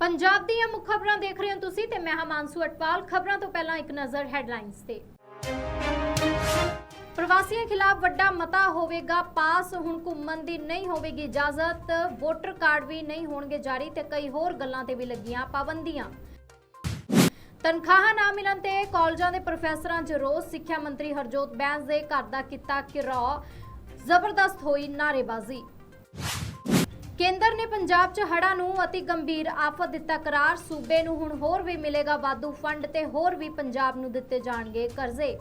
ਪੰਜਾਬ ਦੀਆਂ ਮੁੱਖ ਖਬਰਾਂ ਦੇਖ ਰਹੇ ਹੋ ਤੁਸੀਂ ਤੇ ਮੈਂ ਹਾਂ ਮਾਨਸੂ ਅਟਵਾਲ। ਖਬਰਾਂ ਤੋਂ ਪਹਿਲਾਂ ਇੱਕ ਨਜ਼ਰ ਹੈਡਲਾਈਨਸ ਤੇ। ਪ੍ਰਵਾਸੀਆਂ ਖਿਲਾਫ ਵੱਡਾ ਮਤਾ ਹੋਵੇਗਾ, ਪਾਸ ਹੁਣ ਘੁੰਮਣ ਦੀ ਨਹੀਂ ਹੋਵੇਗੀ ਇਜਾਜ਼ਤ, ਵੋਟਰ ਕਾਰਡ ਵੀ ਨਹੀਂ ਹੋਣਗੇ ਜਾਰੀ ਤੇ ਕਈ ਹੋਰ ਗੱਲਾਂ ਤੇ ਵੀ ਲੱਗੀਆਂ ਪਾਬੰਦੀਆਂ। ਤਨਖਾਹਾਂ ਨਾ ਮਿਲਣ ਤੇ ਕਾਲਜਾਂ ਦੇ ਪ੍ਰੋਫੈਸਰਾਂ 'ਚ ਰੋਸ, ਸਿੱਖਿਆ ਮੰਤਰੀ ਹਰਜੋਤ ਬੈਂਸ ਦੇ ਘਰ ਦਾ ਕੀਤਾ ਘਿਰਾਓ, ਜ਼ਬਰਦਸਤ ਹੋਈ ਨਾਰੇਬਾਜ਼ੀ ਕੇਂਦਰ ਨੇ ਪੰਜਾਬ 'ਚ ਹੜ੍ਹਾਂ ਨੂੰ ਅਤੀ ਗੰਭੀਰ ਆਫਤ ਦਿੱਤਾ ਕਰਾਰ। ਸੂਬੇ ਨੂੰ ਹੁਣ ਹੋਰ ਵੀ ਮਿਲੇਗਾ ਵਾਧੂ ਫੰਡ ਤੇ ਹੋਰ ਵੀ ਪੰਜਾਬ ਨੂੰ ਦਿੱਤੇ ਜਾਣਗੇ ਕਰਜ਼ੇ।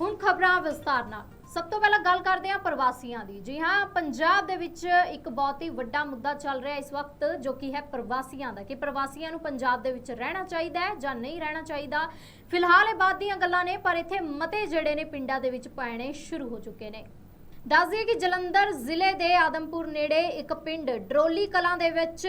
ਹੁਣ ਖਬਰਾਂ ਵਿਸਤਾਰ ਨਾਲ। ਸਭ ਤੋਂ ਪਹਿਲਾਂ ਗੱਲ ਕਰਦੇ ਹਾਂ ਪ੍ਰਵਾਸੀਆਂ ਦੀ। ਜੀ ਹਾਂ, ਪੰਜਾਬ ਦੇ ਵਿੱਚ ਇੱਕ ਬਹੁਤ ਹੀ ਵੱਡਾ ਮੁੱਦਾ ਚੱਲ ਰਿਹਾ ਇਸ ਵਕਤ, ਜੋ ਕਿ ਹੈ ਪ੍ਰਵਾਸੀਆਂ ਦਾ। ਕਿ ਪ੍ਰਵਾਸੀਆਂ ਨੂੰ ਪੰਜਾਬ ਦੇ ਵਿੱਚ ਰਹਿਣਾ ਚਾਹੀਦਾ ਹੈ ਜਾਂ ਨਹੀਂ ਰਹਿਣਾ ਚਾਹੀਦਾ? ਫਿਲਹਾਲ ਇਹ ਬਾਤ ਦੀਆਂ ਗੱਲਾਂ ਨੇ, ਪਰ ਇੱਥੇ ਮਤੇ ਜਿਹੜੇ ਨੇ ਪਿੰਡਾਂ ਦੇ ਵਿੱਚ ਪੈਣੇ ਸ਼ੁਰੂ ਹੋ ਚੁੱਕੇ ਨੇ। ਦੱਸ ਦਈਏ ਕਿ ਜਲੰਧਰ ਜ਼ਿਲ੍ਹੇ ਦੇ ਆਦਮਪੁਰ ਨੇੜੇ ਇੱਕ ਪਿੰਡ ਡਰੋਲੀ ਕਲਾਂ ਦੇ ਵਿੱਚ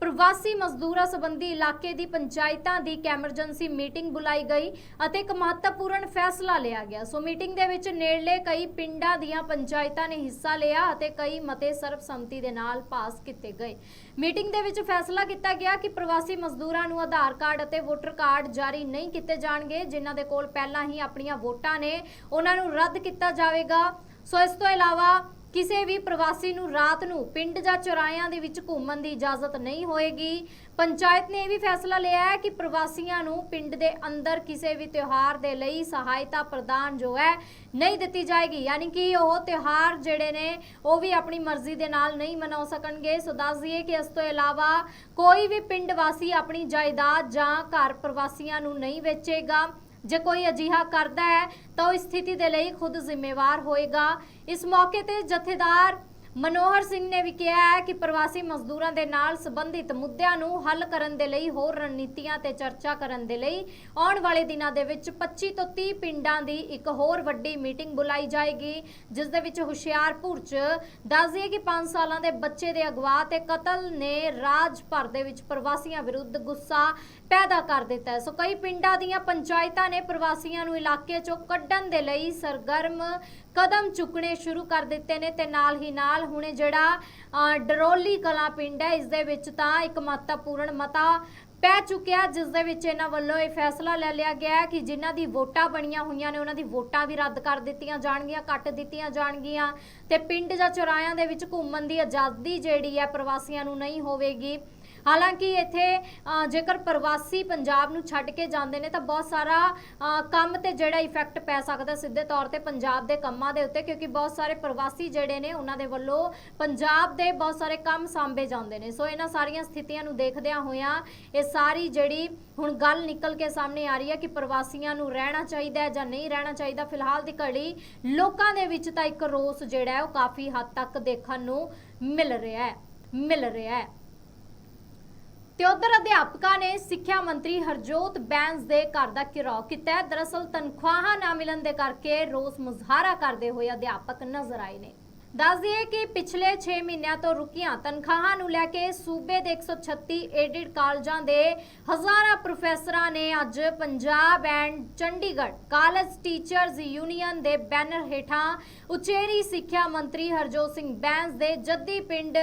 ਪ੍ਰਵਾਸੀ ਮਜ਼ਦੂਰਾਂ ਸੰਬੰਧੀ ਇਲਾਕੇ ਦੀ ਪੰਚਾਇਤਾਂ ਦੀ ਇੱਕ ਐਮਰਜੈਂਸੀ ਮੀਟਿੰਗ ਬੁਲਾਈ ਗਈ ਅਤੇ ਇੱਕ ਮਹੱਤਵਪੂਰਨ ਫੈਸਲਾ ਲਿਆ ਗਿਆ। ਸੋ ਮੀਟਿੰਗ ਦੇ ਵਿੱਚ ਨੇੜਲੇ ਕਈ ਪਿੰਡਾਂ ਦੀਆਂ ਪੰਚਾਇਤਾਂ ਨੇ ਹਿੱਸਾ ਲਿਆ ਅਤੇ ਕਈ ਮਤੇ ਸਰਬਸੰਮਤੀ ਦੇ ਨਾਲ ਪਾਸ ਕੀਤੇ ਗਏ। ਮੀਟਿੰਗ ਦੇ ਵਿੱਚ ਫੈਸਲਾ ਕੀਤਾ ਗਿਆ ਕਿ ਪ੍ਰਵਾਸੀ ਮਜ਼ਦੂਰਾਂ ਨੂੰ ਆਧਾਰ ਕਾਰਡ ਅਤੇ ਵੋਟਰ ਕਾਰਡ ਜਾਰੀ ਨਹੀਂ ਕੀਤੇ ਜਾਣਗੇ, ਜਿਨ੍ਹਾਂ ਦੇ ਕੋਲ ਪਹਿਲਾਂ ਹੀ ਆਪਣੀਆਂ ਵੋਟਾਂ ਨੇ, ਉਹਨਾਂ ਨੂੰ ਰੱਦ ਕੀਤਾ ਜਾਵੇਗਾ। ਸੋ ਇਸ ਤੋਂ ਇਲਾਵਾ ਕਿਸੇ ਵੀ ਪ੍ਰਵਾਸੀ ਨੂੰ ਰਾਤ ਨੂੰ ਪਿੰਡ ਜਾਂ ਚੌਰਾਹਿਆਂ ਦੇ ਵਿੱਚ ਘੁੰਮਣ ਦੀ ਇਜਾਜ਼ਤ ਨਹੀਂ ਹੋਏਗੀ। ਪੰਚਾਇਤ ਨੇ ਇਹ ਵੀ ਫੈਸਲਾ ਲਿਆ ਹੈ ਕਿ ਪ੍ਰਵਾਸੀਆਂ ਨੂੰ ਪਿੰਡ ਦੇ ਅੰਦਰ ਕਿਸੇ ਵੀ ਤਿਉਹਾਰ ਦੇ ਲਈ ਸਹਾਇਤਾ ਪ੍ਰਦਾਨ ਜੋ ਹੈ ਨਹੀਂ ਦਿੱਤੀ ਜਾਏਗੀ। ਯਾਨੀ ਕਿ ਉਹ ਤਿਉਹਾਰ ਜਿਹੜੇ ਨੇ, ਉਹ ਵੀ ਆਪਣੀ ਮਰਜ਼ੀ ਦੇ ਨਾਲ ਨਹੀਂ ਮਨਾ ਸਕਣਗੇ। ਸੋ ਦੱਸ ਦਈਏ ਕਿ ਇਸ ਤੋਂ ਇਲਾਵਾ ਕੋਈ ਵੀ ਪਿੰਡ ਵਾਸੀ ਆਪਣੀ ਜਾਇਦਾਦ ਜਾਂ ਘਰ ਪ੍ਰਵਾਸੀਆਂ ਨੂੰ ਨਹੀਂ ਵੇਚੇਗਾ। ਜੇ ਕੋਈ ਅਜਿਹਾ ਕਰਦਾ ਹੈ, ਤਾਂ ਉਹ ਇਸ ਸਥਿਤੀ ਦੇ ਲਈ ਖੁਦ ਜ਼ਿੰਮੇਵਾਰ ਹੋਏਗਾ। ਇਸ ਮੌਕੇ ਤੇ ਜਥੇਦਾਰ ਮਨੋਹਰ ਸਿੰਘ ਨੇ ਵੀ ਕਿਹਾ ਹੈ ਕਿ ਪ੍ਰਵਾਸੀ ਮਜ਼ਦੂਰਾਂ ਦੇ ਨਾਲ ਸੰਬੰਧਿਤ ਮੁੱਦਿਆਂ ਨੂੰ ਹੱਲ ਕਰਨ ਦੇ ਲਈ, ਹੋਰ ਰਣਨੀਤੀਆਂ ਤੇ ਚਰਚਾ ਕਰਨ ਦੇ ਲਈ ਆਉਣ ਵਾਲੇ ਦਿਨਾਂ ਦੇ ਵਿੱਚ 25 ਤੋਂ 30 ਪਿੰਡਾਂ ਦੀ ਇੱਕ ਹੋਰ ਵੱਡੀ ਮੀਟਿੰਗ ਬੁਲਾਈ ਜਾਏਗੀ, ਜਿਸ ਦੇ ਵਿੱਚ ਹੁਸ਼ਿਆਰਪੁਰ 'ਚ ਦੱਸ ਦਈਏ ਕਿ 5 ਸਾਲਾਂ ਦੇ ਬੱਚੇ ਦੇ ਅਗਵਾ ਤੇ ਕਤਲ ਨੇ ਰਾਜ ਭਰ ਦੇ ਵਿੱਚ ਪ੍ਰਵਾਸੀਆਂ ਵਿਰੁੱਧ ਗੁੱਸਾ ਪੈਦਾ ਕਰ ਦਿੱਤਾ ਹੈ। ਸੋ ਕਈ ਪਿੰਡਾਂ ਦੀਆਂ ਪੰਚਾਇਤਾਂ ਨੇ ਪ੍ਰਵਾਸੀਆਂ ਨੂੰ ਇਲਾਕੇ 'ਚੋਂ ਕੱਢਣ ਦੇ ਲਈ ਸਰਗਰਮ ਕਦਮ ਚੁੱਕਣੇ ਸ਼ੁਰੂ ਕਰ ਦਿੱਤੇ ਨੇ ਤੇ ਨਾਲ ਹੀ ਨਾਲ ਹੁਣੇ ਜਿਹੜਾ ਅ, ਡਰੋਲੀ ਕਲਾ ਪਿੰਡ ਹੈ ਇਸ ਦੇ ਵਿੱਚ ਤਾਂ ਇੱਕ ਮਹੱਤਵਪੂਰਨ ਮਤਾ ਪੈ ਚੁੱਕਿਆ ਜਿਸ ਦੇ ਵਿੱਚ ਇਹਨਾਂ ਵੱਲੋਂ ਇਹ ਫੈਸਲਾ ਲੈ ਲਿਆ ਗਿਆ ਕਿ ਜਿਨ੍ਹਾਂ ਦੀ ਵੋਟਾਂ ਬਣੀਆਂ ਹੋਈਆਂ ਨੇ ਉਹਨਾਂ ਦੀ ਵੋਟਾਂ ਵੀ ਰੱਦ ਕਰ ਦਿੱਤੀਆਂ ਜਾਣਗੀਆਂ ਕੱਟ ਦਿੱਤੀਆਂ ਜਾਣਗੀਆਂ ਤੇ ਪਿੰਡ ਜਾਂ ਚੌਰਾਹਿਆਂ ਦੇ ਵਿੱਚ ਘੁੰਮਣ ਦੀ ਆਜ਼ਾਦੀ ਜਿਹੜੀ ਹੈ ਪ੍ਰਵਾਸੀਆਂ ਨੂੰ ਨਹੀਂ ਹੋਵੇਗੀ। ਹਾਲਾਂਕਿ ਇੱਥੇ ਜੇਕਰ ਪ੍ਰਵਾਸੀ ਪੰਜਾਬ ਨੂੰ ਛੱਡ ਕੇ ਜਾਂਦੇ ਨੇ, ਤਾਂ ਬਹੁਤ ਸਾਰਾ ਕੰਮ ਤੇ ਜਿਹੜਾ ਇਫੈਕਟ ਪੈ ਸਕਦਾ ਸਿੱਧੇ ਤੌਰ ਤੇ ਪੰਜਾਬ ਦੇ ਕੰਮਾਂ ਦੇ ਉੱਤੇ, ਕਿਉਂਕਿ ਬਹੁਤ ਸਾਰੇ ਪ੍ਰਵਾਸੀ ਜਿਹੜੇ ਨੇ, ਉਹਨਾਂ ਦੇ ਵੱਲੋਂ ਪੰਜਾਬ ਦੇ ਬਹੁਤ ਸਾਰੇ ਕੰਮ ਸਾਂਭੇ ਜਾਂਦੇ ਨੇ। ਸੋ ਇਹਨਾਂ ਸਾਰੀਆਂ ਸਥਿਤੀਆਂ ਨੂੰ ਦੇਖਦਿਆਂ ਹੋਇਆਂ, ਇਹ ਸਾਰੀ ਜਿਹੜੀ ਹੁਣ ਗੱਲ ਨਿਕਲ ਕੇ ਸਾਹਮਣੇ ਆ ਰਹੀ ਹੈ ਕਿ ਪ੍ਰਵਾਸੀਆਂ ਨੂੰ ਰਹਿਣਾ ਚਾਹੀਦਾ ਹੈ ਜਾਂ ਨਹੀਂ ਰਹਿਣਾ ਚਾਹੀਦਾ, ਫਿਲਹਾਲ ਦੀ ਘੜੀ ਲੋਕਾਂ ਦੇ ਵਿੱਚ ਤਾਂ ਇੱਕ ਰੋਸ ਜਿਹੜਾ ਹੈ, ਉਹ ਕਾਫੀ ਹੱਦ ਤੱਕ ਦੇਖਣ ਨੂੰ ਮਿਲ ਰਿਹਾ ਹੈ, ਮਿਲ ਰਿਹਾ ਹੈ। ਤੇ ਉਧਰ ਅਧਿਆਪਕਾਂ ਨੇ ਸਿੱਖਿਆ ਮੰਤਰੀ ਹਰਜੋਤ ਬੈਂਸ ਦੇ ਘਰ ਦਾ ਘਿਰਾਓ ਕੀਤਾ ਦਰਅਸਲ ਤਨਖਾਹਾਂ ਨਾ ਮਿਲਣ ਦੇ ਕਰਕੇ ਰੋਸ ਮੁਜ਼ਾਹਰਾ ਕਰਦੇ ਹੋਏ ਅਧਿਆਪਕ ਨਜ਼ਰ ਆਏ ਨੇ। ਦੱਸ ਦਈਏ ਕਿ ਪਿਛਲੇ 6 ਮਹੀਨਿਆਂ ਤੋਂ ਰੁਕੀਆਂ ਤਨਖਾਹਾਂ ਨੂੰ ਲੈ ਕੇ ਸੂਬੇ ਦੇ 136 ਏਡਿਡ ਕਾਲਜਾਂ ਦੇ ਹਜ਼ਾਰਾਂ ਪ੍ਰੋਫੈਸਰਾਂ ਨੇ ਅੱਜ Punjab and Chandigarh college teachers union ਦੇ ਬੈਨਰ ਹੇਠਾਂ ਉਚੇਰੀ ਸਿੱਖਿਆ ਮੰਤਰੀ ਹਰਜੋਤ ਸਿੰਘ ਬੈਂਸ ਦੇ ਜੱਦੀ ਪਿੰਡ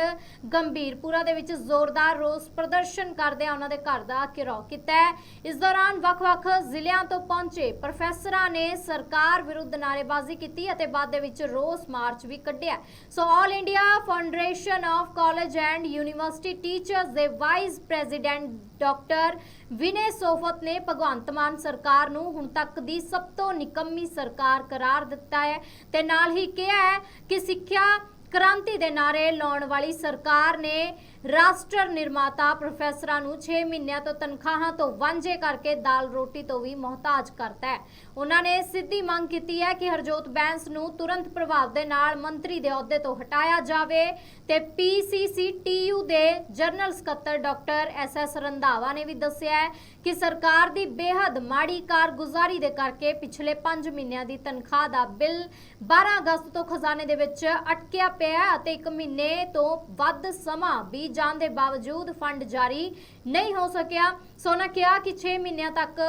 ਗੰਭੀਰਪੁਰਾ ਦੇ ਵਿੱਚ ਜ਼ੋਰਦਾਰ ਰੋਸ ਪ੍ਰਦਰਸ਼ਨ ਕਰਦਿਆਂ ਉਹਨਾਂ ਦੇ ਘਰ ਦਾ ਘਿਰਾਓ ਕੀਤਾ ਇਸ ਦੌਰਾਨ ਵੱਖ-ਵੱਖ ਜ਼ਿਲ੍ਹਿਆਂ ਤੋਂ ਪਹੁੰਚੇ ਪ੍ਰੋਫੈਸਰਾਂ ਨੇ ਸਰਕਾਰ ਵਿਰੁੱਧ ਨਾਅਰੇਬਾਜ਼ੀ ਕੀਤੀ ਅਤੇ ਬਾਅਦ ਦੇ ਵਿੱਚ ਰੋਸ ਮਾਰਚ ਵੀ ਕੱਢਿਆ। So all India foundation of college and university teachers ਦੇ vice president doctor Vinay Sofat ਨੇ ਭਗਵੰਤ ਮਾਨ ਸਰਕਾਰ ਨੂੰ ਹੁਣ ਤੱਕ ਦੀ ਸਭ ਤੋਂ ਨਿਕੰਮੀ ਸਰਕਾਰ ਕਰਾਰ ਦਿੱਤਾ ਹੈ ਤੇ ਨਾਲ ਹੀ ਕਿਹਾ ਹੈ ਕਿ ਸਿੱਖਿਆ ਕ੍ਰਾਂਤੀ ਦੇ ਨਾਰੇ ਲਾਉਣ ਵਾਲੀ ਸਰਕਾਰ ਨੇ ਰਾਸ਼ਟਰ ਨਿਰਮਾਤਾ ਪ੍ਰੋਫੈਸਰਾਂ ਨੂੰ 6 ਮਹੀਨਿਆਂ ਤੋਂ ਤਨਖਾਹਾਂ ਤੋਂ ਵਾਂਝੇ ਕਰਕੇ ਦਾਲ ਰੋਟੀ ਤੋਂ ਵੀ ਮੁਹਤਾਜ ਕਰਤਾ ਹੈ। ਉਹਨਾਂ ਨੇ ਸਿੱਧੀ ਮੰਗ ਕੀਤੀ ਹੈ ਕਿ ਹਰਜੋਤ ਬੈਂਸ ਨੂੰ ਤੁਰੰਤ ਪ੍ਰਭਾਵ ਦੇ ਨਾਲ ਮੰਤਰੀ ਦੇ ਅਹੁਦੇ ਤੋਂ ਹਟਾਇਆ ਜਾਵੇ ਤੇ ਪੀਸੀਸੀਟੀਯੂ ਦੇ ਜਨਰਲ ਸਕੱਤਰ ਡਾਕਟਰ ਐਸਐਸ ਰੰਧਾਵਾ ਨੇ ਵੀ ਦੱਸਿਆ ਹੈ ਕਿ ਸਰਕਾਰ ਦੀ ਬੇਹੱਦ ਮਾੜੀ ਕਾਰਗੁਜ਼ਾਰੀ ਦੇ ਕਰਕੇ ਪਿਛਲੇ 5 ਮਹੀਨਿਆਂ ਦੀ ਤਨਖਾਹ ਦਾ ਬਿੱਲ 12 ਅਗਸਤ ਤੋਂ ਖਜ਼ਾਨੇ ਦੇ ਵਿੱਚ ਅਟਕਿਆ ਪਿਆ ਅਤੇ 1 ਮਹੀਨੇ ਤੋਂ ਵੱਧ ਸਮਾਂ ਬੀਤ ਜਾਣ ਦੇ ਬਾਵਜੂਦ ਫੰਡ ਜਾਰੀ ਨਹੀਂ ਹੋ ਸਕਿਆ। ਸੋ ਕਿਹਾ ਕਿ 6 ਮਹੀਨਿਆਂ ਤੱਕ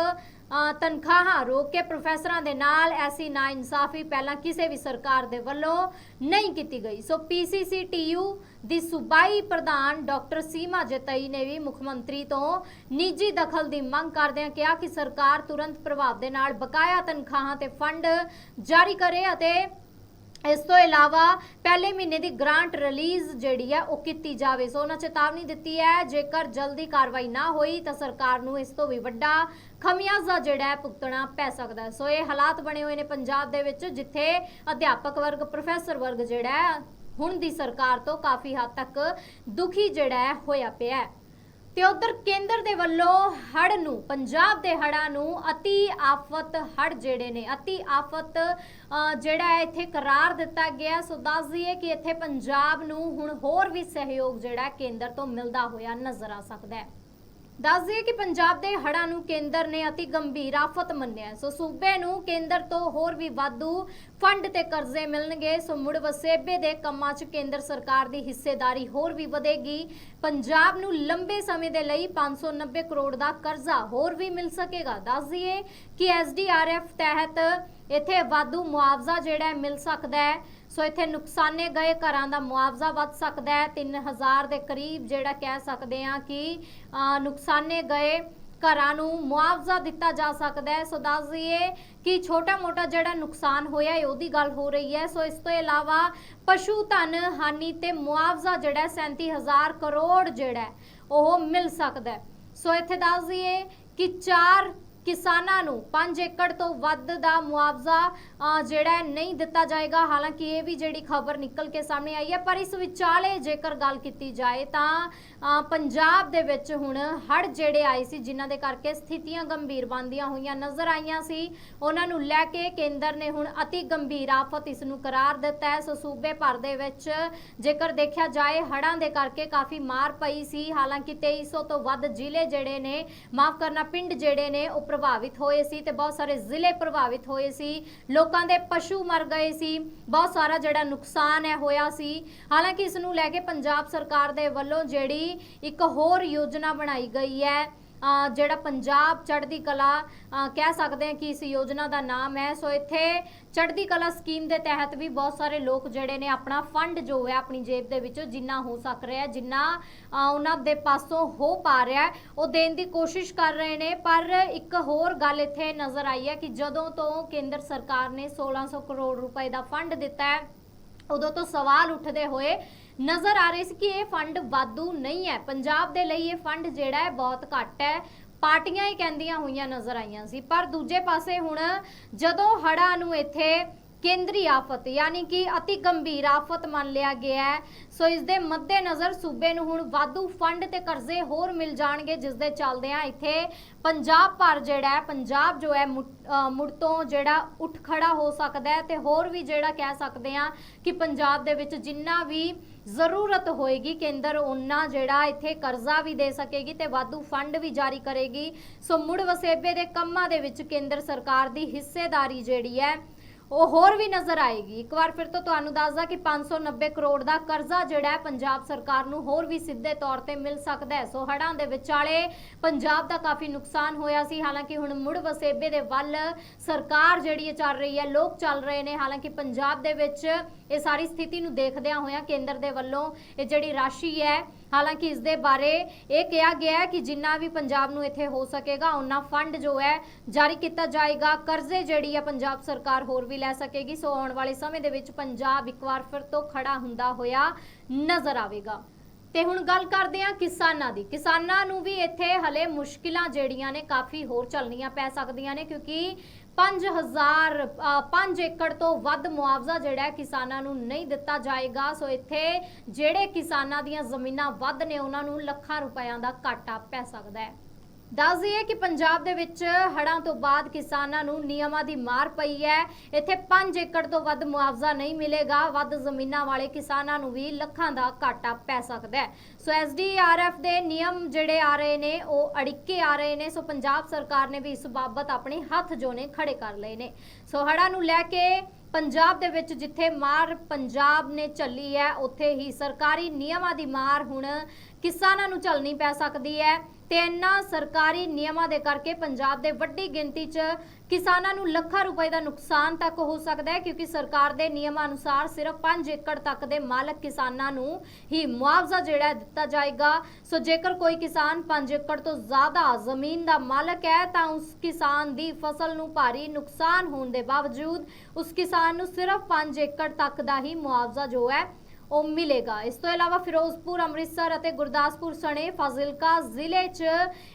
ਤਨਖਾਹਾਂ ਰੋਕ ਕੇ ਪ੍ਰੋਫੈਸਰਾਂ ਦੇ ਨਾਲ ਐਸੀ ਨਾਇਨਸਾਫੀ ਪਹਿਲਾਂ ਕਿਸੇ ਵੀ ਸਰਕਾਰ ਦੇ ਵੱਲੋਂ ਨਹੀਂ ਕੀਤੀ ਗਈ। ਸੋ ਪੀਸੀਸੀਟੀਯੂ ਦੀ ਸੂਬਾਈ ਪ੍ਰਧਾਨ ਡਾਕਟਰ ਸੀਮਾ ਜਤਈ ਨੇ ਵੀ ਮੁੱਖ ਮੰਤਰੀ ਤੋਂ ਨਿੱਜੀ ਦਖਲ ਦੀ ਮੰਗ ਕਰਦਿਆਂ ਕਿਹਾ ਕਿ ਸਰਕਾਰ ਤੁਰੰਤ ਪ੍ਰਭਾਵ ਦੇ ਨਾਲ ਬਕਾਇਆ ਤਨਖਾਹਾਂ ਤੇ ਫੰਡ ਜਾਰੀ ਕਰੇ ਅਤੇ ਇਸ ਤੋਂ ਇਲਾਵਾ ਪਹਿਲੇ ਮਹੀਨੇ ਦੀ ਗ੍ਰਾਂਟ ਰਿਲੀਜ਼ ਜਿਹੜੀ ਹੈ ਉਹ ਕੀਤੀ ਜਾਵੇ। ਸੋ ਉਹਨਾਂ ਚੇਤਾਵਨੀ ਦਿੱਤੀ ਹੈ, ਜੇਕਰ ਜਲਦੀ ਕਾਰਵਾਈ ਨਾ ਹੋਈ ਤਾਂ ਸਰਕਾਰ ਨੂੰ ਇਸ ਤੋਂ ਵੀ ਵੱਡਾ ਖਮਿਆਜ਼ਾ ਜਿਹੜਾ ਭੁਗਤਣਾ ਪੈ ਸਕਦਾ ਸੋ ਇਹ ਹਾਲਾਤ ਬਣੇ ਹੋਏ ਨੇ ਪੰਜਾਬ ਦੇ ਵਿੱਚ, ਜਿੱਥੇ ਅਧਿਆਪਕ ਵਰਗ ਪ੍ਰੋਫੈਸਰ ਵਰਗ ਜਿਹੜਾ ਹੁਣ ਦੀ ਸਰਕਾਰ ਤੋਂ ਕਾਫੀ ਹੱਦ ਤੱਕ ਦੁਖੀ ਜਿਹੜਾ ਹੋਇਆ ਪਿਆ ਹੈ। ਤੇ ਉਧਰ ਕੇਂਦਰ ਦੇ ਵੱਲੋਂ ਹੜ ਨੂੰ, ਪੰਜਾਬ ਦੇ ਹੜਾਂ ਨੂੰ ਅਤੀ ਆਫਤ ਹੜ ਜਿਹੜੇ ਨੇ, ਅਤੀ ਆਫਤ ਜਿਹੜਾ ਹੈ, ਇੱਥੇ ਕਰਾਰ ਦਿੱਤਾ ਗਿਆ। ਸੋ ਦੱਸ ਦਈਏ ਕਿ ਇੱਥੇ ਪੰਜਾਬ ਨੂੰ ਹੁਣ ਹੋਰ ਵੀ ਸਹਿਯੋਗ ਜਿਹੜਾ ਕੇਂਦਰ ਤੋਂ ਮਿਲਦਾ ਹੋਇਆ ਨਜ਼ਰ ਆ ਸਕਦਾ ਹੈ। ਦੱਸ ਦਈਏ ਕਿ ਪੰਜਾਬ ਦੇ ਹੜ੍ਹਾਂ ਨੂੰ ਕੇਂਦਰ ਨੇ ਅਤੀ ਗੰਭੀਰ ਆਫਤ ਮੰਨਿਆ ਸੋ ਸੂਬੇ ਨੂੰ ਕੇਂਦਰ ਤੋਂ ਹੋਰ ਵੀ ਵਾਧੂ ਫੰਡ ਤੇ ਕਰਜ਼ੇ ਮਿਲਣਗੇ। ਸੋ ਮੁੜ ਵਸੇਬੇ ਦੇ ਕੰਮਾਂ 'ਚ ਕੇਂਦਰ ਸਰਕਾਰ ਦੀ ਹਿੱਸੇਦਾਰੀ ਹੋਰ ਵੀ ਵਧੇਗੀ। ਪੰਜਾਬ ਨੂੰ ਲੰਬੇ ਸਮੇਂ ਦੇ ਲਈ 590 ਕਰੋੜ ਦਾ ਕਰਜ਼ਾ ਹੋਰ ਵੀ ਮਿਲ ਸਕੇਗਾ। ਦੱਸ ਦਈਏ ਕਿ ਐਸਡੀਆਰਐਫ ਤਹਿਤ ਇੱਥੇ ਵਾਧੂ ਮੁਆਵਜ਼ਾ ਜਿਹੜਾ ਮਿਲ ਸਕਦਾ ਹੈ। ਸੋ ਇੱਥੇ ਨੁਕਸਾਨੇ ਗਏ, ਘਰਾਂ ਦਾ ਮੁਆਵਜ਼ਾ ਵੱਧ ਸਕਦਾ ਹੈ 3000 ਦੇ ਕਰੀਬ ਜਿਹੜਾ ਕਹਿ ਸਕਦੇ ਆ ਕਿ ਨੁਕਸਾਨੇ ਗਏ, ਘਰਾਂ ਨੂੰ ਮੁਆਵਜ਼ਾ ਦਿੱਤਾ ਜਾ ਸਕਦਾ ਹੈ। ਸੋ ਦੱਸ ਦਈਏ ਕਿ ਛੋਟਾ ਮੋਟਾ ਜਿਹੜਾ ਨੁਕਸਾਨ ਹੋਇਆ ਹੈ, ਉਹਦੀ ਗੱਲ ਹੋ ਰਹੀ ਹੈ। ਸੋ ਇਸ ਤੋਂ ਇਲਾਵਾ ਪਸ਼ੂ ਧਨ ਹਾਨੀ ਤੇ ਮੁਆਵਜ਼ਾ ਜਿਹੜਾ ਹੈ 37000 ਕਰੋੜ ਜਿਹੜਾ ਉਹ ਮਿਲ ਸਕਦਾ ਹੈ। ਸੋ ਇੱਥੇ ਦੱਸ ਦਈਏ ਕਿ 4 ਕਿਸਾਨਾਂ ਨੂੰ 5 ਏਕੜ ਤੋਂ ਵੱਧ ਦਾ ਮੁਆਵਜ਼ਾ ਜਿਹੜਾ ਨਹੀਂ ਦਿੱਤਾ ਜਾਏਗਾ। ਹਾਲਾਂਕਿ ਇਹ ਵੀ ਜਿਹੜੀ ਖਬਰ ਨਿਕਲ ਕੇ ਸਾਹਮਣੇ ਆਈ ਹੈ, ਪਰ ਇਸ ਵਿਚਾਲੇ ਜੇਕਰ ਗੱਲ ਕੀਤੀ ਜਾਏ ਤਾਂ ਪੰਜਾਬ ਦੇ ਵਿੱਚ ਹੁਣ ਹੜ੍ਹ ਜਿਹੜੇ ਆਏ ਸੀ, ਜਿਨ੍ਹਾਂ ਦੇ ਕਰਕੇ ਸਥਿਤੀਆਂ ਗੰਭੀਰ ਬਣਦੀਆਂ ਹੋਈਆਂ ਨਜ਼ਰ ਆਈਆਂ ਸੀ, ਉਹਨਾਂ ਨੂੰ ਲੈ ਕੇ ਕੇਂਦਰ ਨੇ ਹੁਣ ਅਤੀ ਗੰਭੀਰ ਆਫਤ ਇਸ ਨੂੰ ਕਰਾਰ ਦਿੱਤਾ ਹੈ। ਸੋ ਸੂਬੇ ਭਰ ਦੇ ਵਿੱਚ ਜੇਕਰ ਦੇਖਿਆ ਜਾਏ, ਹੜ੍ਹਾਂ ਦੇ ਕਰਕੇ ਕਾਫੀ ਮਾਰ ਪਈ ਸੀ। ਹਾਲਾਂਕਿ 2300 ਤੋਂ ਵੱਧ ਜ਼ਿਲ੍ਹੇ ਜਿਹੜੇ ਨੇ, ਮਾਫ ਕਰਨਾ, ਪਿੰਡ ਜਿਹੜੇ ਨੇ ਪ੍ਰਭਾਵਿਤ ਹੋਏ ਸੀ ਤੇ ਬਹੁਤ ਸਾਰੇ ਜ਼ਿਲ੍ਹੇ ਪ੍ਰਭਾਵਿਤ ਹੋਏ ਸੀ। ਲੋਕਾਂ ਦੇ ਪਸ਼ੂ ਮਰ ਗਏ ਸੀ। ਬਹੁਤ ਸਾਰਾ ਜਿਹੜਾ ਨੁਕਸਾਨ ਹੈ ਹੋਇਆ ਸੀ। ਹਾਲਾਂਕਿ ਇਸ ਨੂੰ ਲੈ ਕੇ ਪੰਜਾਬ ਸਰਕਾਰ ਦੇ ਵੱਲੋਂ ਜਿਹੜੀ ਇੱਕ ਹੋਰ ਯੋਜਨਾ ਬਣਾਈ ਗਈ ਹੈ ਜਿਹੜਾ ਪੰਜਾਬ ਚੜ੍ਹਦੀ ਕਲਾ ਕਹਿ ਸਕਦੇ ਹਾਂ ਕਿ ਇਸ ਯੋਜਨਾ ਦਾ ਨਾਮ ਹੈ। ਸੋ ਇੱਥੇ ਚੜ੍ਹਦੀ ਕਲਾ ਸਕੀਮ ਦੇ ਤਹਿਤ ਵੀ ਬਹੁਤ ਸਾਰੇ ਲੋਕ ਜਿਹੜੇ ਨੇ ਆਪਣਾ ਫੰਡ ਜੋ ਹੈ ਆਪਣੀ ਜੇਬ ਦੇ ਵਿੱਚੋਂ ਜਿੰਨਾ ਹੋ ਸਕ ਰਿਹਾ ਜਿੰਨਾ ਉਹਨਾਂ ਦੇ ਪਾਸੋਂ ਹੋ ਪਾ ਰਿਹਾ ਉਹ ਦੇਣ ਦੀ ਕੋਸ਼ਿਸ਼ ਕਰ ਰਹੇ ਨੇ। ਪਰ ਇੱਕ ਹੋਰ ਗੱਲ ਇੱਥੇ ਨਜ਼ਰ ਆਈ ਹੈ ਕਿ ਜਦੋਂ ਤੋਂ ਕੇਂਦਰ ਸਰਕਾਰ ਨੇ 1600 ਕਰੋੜ ਰੁਪਏ ਦਾ ਫੰਡ ਦਿੱਤਾ ਹੈ, ਉਦੋਂ ਤੋਂ ਸਵਾਲ ਉੱਠਦੇ ਹੋਏ ਨਜ਼ਰ ਆ ਰਹੇ ਸੀ ਕਿ ਇਹ ਫੰਡ ਵਾਧੂ ਨਹੀਂ ਹੈ। ਪੰਜਾਬ ਦੇ ਲਈ ਇਹ ਫੰਡ ਜਿਹੜਾ ਹੈ ਬਹੁਤ ਘੱਟ ਹੈ। ਪਾਰਟੀਆਂ ਹੀ ਕਹਿੰਦੀਆਂ ਹੋਈਆਂ ਨਜ਼ਰ ਆਈਆਂ ਸੀ। ਪਰ ਦੂਜੇ ਪਾਸੇ ਹੁਣ ਜਦੋਂ ਹੜਾ ਨੂੰ ਇੱਥੇ ਕੇਂਦਰੀ ਆਫਤ, ਯਾਨੀ ਕਿ ਅਤੀ ਗੰਭੀਰ ਆਫਤ ਮੰਨ ਲਿਆ ਗਿਆ ਹੈ। ਸੋ ਇਸ ਦੇ ਮੱਦੇਨਜ਼ਰ ਸੂਬੇ ਨੂੰ ਹੁਣ ਵਾਧੂ ਫੰਡ ਤੇ ਕਰਜ਼ੇ ਹੋਰ ਮਿਲ ਜਾਣਗੇ, ਜਿਸ ਦੇ ਚੱਲਦਿਆਂ ਇੱਥੇ ਪੰਜਾਬ ਭਰ ਜਿਹੜਾ ਹੈ, ਪੰਜਾਬ ਜੋ ਹੈ, ਮੁੜ- ਮੁੜ ਤੋਂ ਜਿਹੜਾ ਉੱਠ ਖੜਾ ਹੋ ਸਕਦਾ ਹੈ ਤੇ ਹੋਰ ਵੀ ਜਿਹੜਾ ਕਹਿ ਸਕਦੇ ਆ ਕਿ ਪੰਜਾਬ ਦੇ ਵਿੱਚ ਜਿੰਨਾ ਵੀ ਜ਼ਰੂਰਤ ਹੋਏਗੀ, ਕੇਂਦਰ ਉਹਨਾਂ ਜਿਹੜਾ ਇੱਥੇ ਕਰਜ਼ਾ ਵੀ ਦੇ ਸਕੇਗੀ ਤੇ ਵਾਧੂ ਫੰਡ ਵੀ ਜਾਰੀ ਕਰੇਗੀ। ਸੋ ਮੁੜ ਵਸੇਬੇ ਦੇ ਕੰਮਾਂ ਦੇ ਵਿੱਚ ਕੇਂਦਰ ਸਰਕਾਰ ਦੀ ਹਿੱਸੇਦਾਰੀ ਜਿਹੜੀ ਹੈ ਉਹ ਹੋਰ ਵੀ ਨਜ਼ਰ ਆਏਗੀ। ਇੱਕ ਵਾਰ ਫਿਰ ਤੋਂ ਤੁਹਾਨੂੰ ਦੱਸਦਾ ਕਿ 590 ਕਰੋੜ ਦਾ ਕਰਜ਼ਾ ਜਿਹੜਾ ਹੈ, ਪੰਜਾਬ ਸਰਕਾਰ ਨੂੰ ਹੋਰ ਵੀ ਸਿੱਧੇ ਤੌਰ ਤੇ ਮਿਲ ਸਕਦਾ ਹੈ। ਸੋ ਹੜ੍ਹਾਂ ਦੇ ਵਿਚਾਲੇ ਪੰਜਾਬ ਦਾ ਕਾਫੀ ਨੁਕਸਾਨ ਹੋਇਆ ਸੀ। ਹਾਲਾਂਕਿ ਹੁਣ ਮੁੜ ਵਸੇਬੇ ਦੇ ਵੱਲ ਸਰਕਾਰ ਜਿਹੜੀ ਹੈ ਚੱਲ ਰਹੀ ਹੈ, ਲੋਕ ਚੱਲ ਰਹੇ ਨੇ। ਹਾਲਾਂਕਿ ਪੰਜਾਬ ਦੇ ਵਿੱਚ ਇਹ ਸਾਰੀ ਸਥਿਤੀ ਨੂੰ ਦੇਖਦਿਆਂ ਹੋਇਆਂ ਕੇਂਦਰ ਦੇ ਵੱਲੋਂ ਇਹ ਜਿਹੜੀ ਰਾਸ਼ੀ ਹੈ ਹਾਲਾਂਕਿ ਇਸ ਦੇ ਬਾਰੇ ਇਹ ਕਿਹਾ ਗਿਆ ਹੈ ਕਿ ਜਿੰਨਾ ਵੀ ਪੰਜਾਬ ਨੂੰ ਇੱਥੇ ਹੋ ਸਕੇਗਾ ਉਹਨਾਂ ਫੰਡ ਜੋ ਹੈ ਜਾਰੀ ਕੀਤਾ ਜਾਏਗਾ। ਕਰਜ਼ੇ ਜਿਹੜੀ ਹੈ ਪੰਜਾਬ ਸਰਕਾਰ ਹੋਰ ਵੀ ਲੈ ਸਕੇਗੀ। ਸੋ ਆਉਣ ਵਾਲੇ ਸਮੇਂ ਦੇ ਵਿੱਚ ਪੰਜਾਬ ਇੱਕ ਵਾਰ ਫਿਰ ਤੋਂ ਖੜਾ ਹੁੰਦਾ ਹੋਇਆ ਨਜ਼ਰ ਆਵੇਗਾ। ਤੇ ਹੁਣ ਗੱਲ ਕਰਦੇ ਹਾਂ ਕਿਸਾਨਾਂ ਦੀ। ਕਿਸਾਨਾਂ ਨੂੰ ਵੀ ਇੱਥੇ ਹਲੇ ਮੁਸ਼ਕਿਲਾਂ ਜਿਹੜੀਆਂ ਨੇ ਕਾਫੀ ਹੋਰ ਚੱਲਣੀਆਂ ਪੈ ਸਕਦੀਆਂ ਨੇ, ਕਿਉਂਕਿ 5000 5 ਏਕੜ ਤੋਂ ਵੱਧ ਮੁਆਵਜ਼ਾ ਜਿਹੜਾ ਕਿਸਾਨਾਂ ਨੂੰ ਨਹੀਂ ਦਿੱਤਾ ਜਾਏਗਾ। ਸੋ ਇੱਥੇ ਜਿਹੜੇ ਕਿਸਾਨਾਂ ਦੀਆਂ ਜ਼ਮੀਨਾਂ ਵੱਧ ਨੇ, ਉਹਨਾਂ ਨੂੰ ਲੱਖਾਂ ਰੁਪਇਆਂ ਦਾ ਘਾਟਾ ਪੈ ਸਕਦਾ ਹੈ। ਦੱਸ ਦਈਏ ਕਿ ਪੰਜਾਬ ਦੇ ਵਿੱਚ ਹੜ੍ਹਾਂ ਤੋਂ ਬਾਅਦ ਕਿਸਾਨਾਂ ਨੂੰ ਨਿਯਮਾਂ ਦੀ ਮਾਰ ਪਈ ਹੈ। ਇੱਥੇ 5 ਏਕੜ ਤੋਂ ਵੱਧ ਮੁਆਵਜ਼ਾ ਨਹੀਂ ਮਿਲੇਗਾ। ਵੱਧ ਜ਼ਮੀਨਾਂ ਵਾਲੇ ਕਿਸਾਨਾਂ ਨੂੰ ਵੀ ਲੱਖਾਂ ਦਾ ਘਾਟਾ ਪੈ ਸਕਦਾ ਹੈ। ਸੋ ਐਸਡੀਆਰਐਫ ਦੇ ਨਿਯਮ ਜਿਹੜੇ ਆ ਰਹੇ ਨੇ, ਉਹ ਅੜਿੱਕੇ ਆ ਰਹੇ ਨੇ। ਸੋ ਪੰਜਾਬ ਸਰਕਾਰ ਨੇ ਵੀ ਇਸ ਬਾਬਤ ਆਪਣੇ ਹੱਥ ਜੋ ਨੇ ਖੜੇ ਕਰ ਲਏ ਨੇ। ਸੋ ਹੜ੍ਹਾਂ ਨੂੰ ਲੈ ਕੇ ਪੰਜਾਬ ਦੇ ਵਿੱਚ ਜਿੱਥੇ ਮਾਰ ਪੰਜਾਬ ਨੇ ਚੱਲੀ ਹੈ, ਉੱਥੇ ਹੀ ਸਰਕਾਰੀ ਨਿਯਮਾਂ ਦੀ ਮਾਰ ਹੁਣ ਕਿਸਾਨਾਂ ਨੂੰ ਝੱਲਣੀ ਪੈ ਸਕਦੀ ਹੈ। ਤੇ ਇਹਨਾਂ ਸਰਕਾਰੀ ਨਿਯਮਾਂ ਦੇ ਕਰਕੇ ਪੰਜਾਬ ਦੇ ਵੱਡੀ ਗਿਣਤੀ 'ਚ ਕਿਸਾਨਾਂ ਨੂੰ ਲੱਖਾਂ ਰੁਪਏ ਦਾ ਨੁਕਸਾਨ ਤੱਕ ਹੋ ਸਕਦਾ ਹੈ, ਕਿਉਂਕਿ ਸਰਕਾਰ ਦੇ ਨਿਯਮਾਂ ਅਨੁਸਾਰ ਸਿਰਫ 5 ਏਕੜ ਤੱਕ ਦੇ ਮਾਲਕ ਕਿਸਾਨਾਂ ਨੂੰ ਹੀ ਮੁਆਵਜ਼ਾ ਜਿਹੜਾ ਦਿੱਤਾ ਜਾਏਗਾ। ਸੋ ਜੇਕਰ ਕੋਈ ਕਿਸਾਨ 5 ਏਕੜ ਤੋਂ ਜ਼ਿਆਦਾ ਜ਼ਮੀਨ ਦਾ ਮਾਲਕ ਹੈ, ਤਾਂ ਉਸ ਕਿਸਾਨ ਦੀ ਫਸਲ ਨੂੰ ਭਾਰੀ ਨੁਕਸਾਨ ਹੋਣ ਦੇ ਬਾਵਜੂਦ ਉਸ ਕਿਸਾਨ ਨੂੰ ਸਿਰਫ 5 ਏਕੜ ਤੱਕ ਦਾ ਹੀ ਮੁਆਵਜ਼ਾ ਜੋ ਹੈ ਉਹ ਮਿਲੇਗਾ। ਇਸ ਤੋਂ ਇਲਾਵਾ ਫਿਰੋਜ਼ਪੁਰ, ਅੰਮ੍ਰਿਤਸਰ ਅਤੇ ਗੁਰਦਾਸਪੁਰ ਸਣੇ ਫਾਜ਼ਿਲਕਾ ਜ਼ਿਲ੍ਹੇ 'ਚ,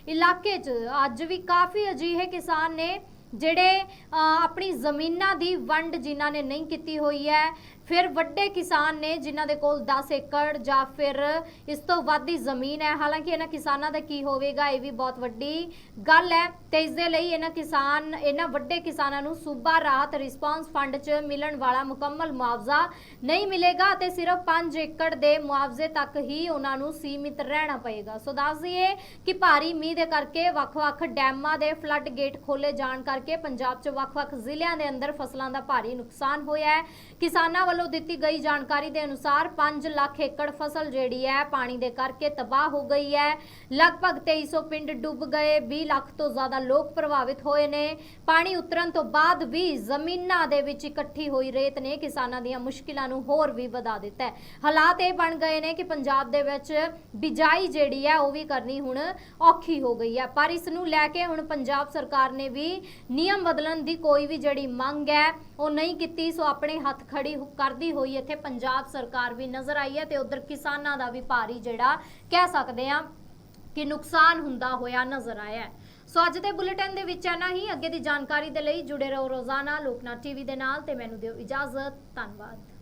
ਇਲਾਕੇ 'ਚ ਅੱਜ ਵੀ ਕਾਫੀ ਅਜਿਹੇ ਕਿਸਾਨ ਨੇ ਜਿਹੜੇ ਆਪਣੀ ਜ਼ਮੀਨਾਂ ਦੀ ਵੰਡ ਜਿਨ੍ਹਾਂ ਨੇ ਨਹੀਂ ਕੀਤੀ ਹੋਈ ਹੈ ਫਿਰ ਵੱਡੇ ਕਿਸਾਨ ਨੇ ਜਿਨ੍ਹਾਂ ਦੇ ਕੋਲ 10 ਏਕੜ ਜਾਂ ਫਿਰ ਇਸ ਤੋਂ ਵੱਧ ਦੀ ਜ਼ਮੀਨ ਹੈ। ਹਾਲਾਂਕਿ ਇਹਨਾਂ ਕਿਸਾਨਾਂ ਦਾ ਕੀ ਹੋਵੇਗਾ, ਇਹ ਵੀ ਬਹੁਤ ਵੱਡੀ ਗੱਲ ਹੈ ਤੇ ਇਸ ਦੇ ਲਈ ਇਹਨਾਂ ਕਿਸਾਨ, ਇਹਨਾਂ ਵੱਡੇ ਕਿਸਾਨਾਂ ਨੂੰ ਸੂਬਾ ਰਾਹਤ ਰਿਸਪਾਂਸ ਫੰਡ 'ਚ ਮਿਲਣ ਵਾਲਾ ਮੁਕੰਮਲ ਮੁਆਵਜ਼ਾ ਨਹੀਂ ਮਿਲੇਗਾ ਤੇ ਸਿਰਫ 5 ਏਕੜ ਦੇ ਮੁਆਵਜ਼ੇ ਤੱਕ ਹੀ ਉਹਨਾਂ ਨੂੰ ਸੀਮਿਤ ਰਹਿਣਾ ਪਏਗਾ। ਸੋ ਦੱਸ ਦਈਏ ਕਿ ਭਾਰੀ ਮੀਂਹ ਦੇ ਕਰਕੇ ਵੱਖ-ਵੱਖ ਡੈਮਾਂ ਦੇ ਫਲੱਡ ਗੇਟ ਖੋਲੇ ਜਾਣ ਕਰਕੇ ਪੰਜਾਬ 'ਚ ਵੱਖ-ਵੱਖ ਜ਼ਿਲ੍ਹਿਆਂ ਦੇ ਅੰਦਰ ਫਸਲਾਂ ਦਾ ਭਾਰੀ ਨੁਕਸਾਨ ਹੋਇਆ ਹੈ। ਕਿਸਾਨਾਂ ਵੱਲੋਂ ਦਿੱਤੀ ਗਈ ਜਾਣਕਾਰੀ ਦੇ ਅਨੁਸਾਰ 5 ਲੱਖ ਏਕੜ ਫਸਲ ਜਿਹੜੀ ਹੈ, ਪਾਣੀ ਦੇ ਕਰਕੇ ਤਬਾਹ ਹੋ ਗਈ ਹੈ। ਲਗਭਗ 2300 ਪਿੰਡ ਡੁੱਬ ਗਏ 20 ਲੱਖ ਤੋਂ ਜ਼ਿਆਦਾ ਲੋਕ ਪ੍ਰਭਾਵਿਤ ਹੋਏ ਨੇ। ਪਾਣੀ ਉਤਰਨ ਤੋਂ ਬਾਅਦ ਵੀ ਜ਼ਮੀਨਾਂ ਦੇ ਵਿੱਚ ਇਕੱਠੀ ਹੋਈ ਰੇਤ ਨੇ ਕਿਸਾਨਾਂ ਦੀਆਂ ਮੁਸ਼ਕਿਲਾਂ ਨੂੰ ਹੋਰ ਵੀ ਵਧਾ ਦਿੱਤਾ ਹੈ। ਹਾਲਾਤ ਇਹ ਬਣ ਗਏ ਨੇ ਕਿ ਪੰਜਾਬ ਦੇ ਵਿੱਚ ਬਿਜਾਈ ਜਿਹੜੀ ਹੈ, ਉਹ ਵੀ ਕਰਨੀ ਹੁਣ ਔਖੀ ਹੋ ਗਈ ਹੈ। ਪਰ ਇਸ ਨੂੰ ਲੈ ਕੇ ਹੁਣ ਪੰਜਾਬ ਸਰਕਾਰ ਨੇ ਵੀ ਨਿਯਮ ਬਦਲਣ ਦੀ ਕੋਈ ਵੀ ਜਿਹੜੀ ਮੰਗ ਹੈ, ਉਹ ਨਹੀਂ ਕੀਤੀ। ਸੋ ਆਪਣੇ ਹੱਥ ਖੜੀ ਹੋ- ਕਰਦੀ ਹੋਈ ਇੱਥੇ ਪੰਜਾਬ ਸਰਕਾਰ ਵੀ ਨਜ਼ਰ ਆਈ ਹੈ ਤੇ ਉਧਰ ਕਿਸਾਨਾਂ ਦਾ ਵੀ ਭਾਰੀ ਜਿਹੜਾ ਕਹਿ ਸਕਦੇ ਆ ਕਿ ਨੁਕਸਾਨ ਹੁੰਦਾ ਹੋਇਆ ਨਜ਼ਰ ਆਇਆ ਹੈ। ਸੋ ਅੱਜ ਦੇ ਬੁਲੇਟਿਨ ਦੇ ਵਿੱਚ ਇੰਨਾ ਹੀ। ਅੱਗੇ ਦੀ ਜਾਣਕਾਰੀ ਦੇ ਲਈ ਜੁੜੇ ਰਹੋ ਰੋਜ਼ਾਨਾ ਲੋਕਨਾਥ ਟੀਵੀ ਦੇ ਨਾਲ ਤੇ ਮੈਨੂੰ ਦਿਓ ਇਜਾਜ਼ਤ। ਧੰਨਵਾਦ।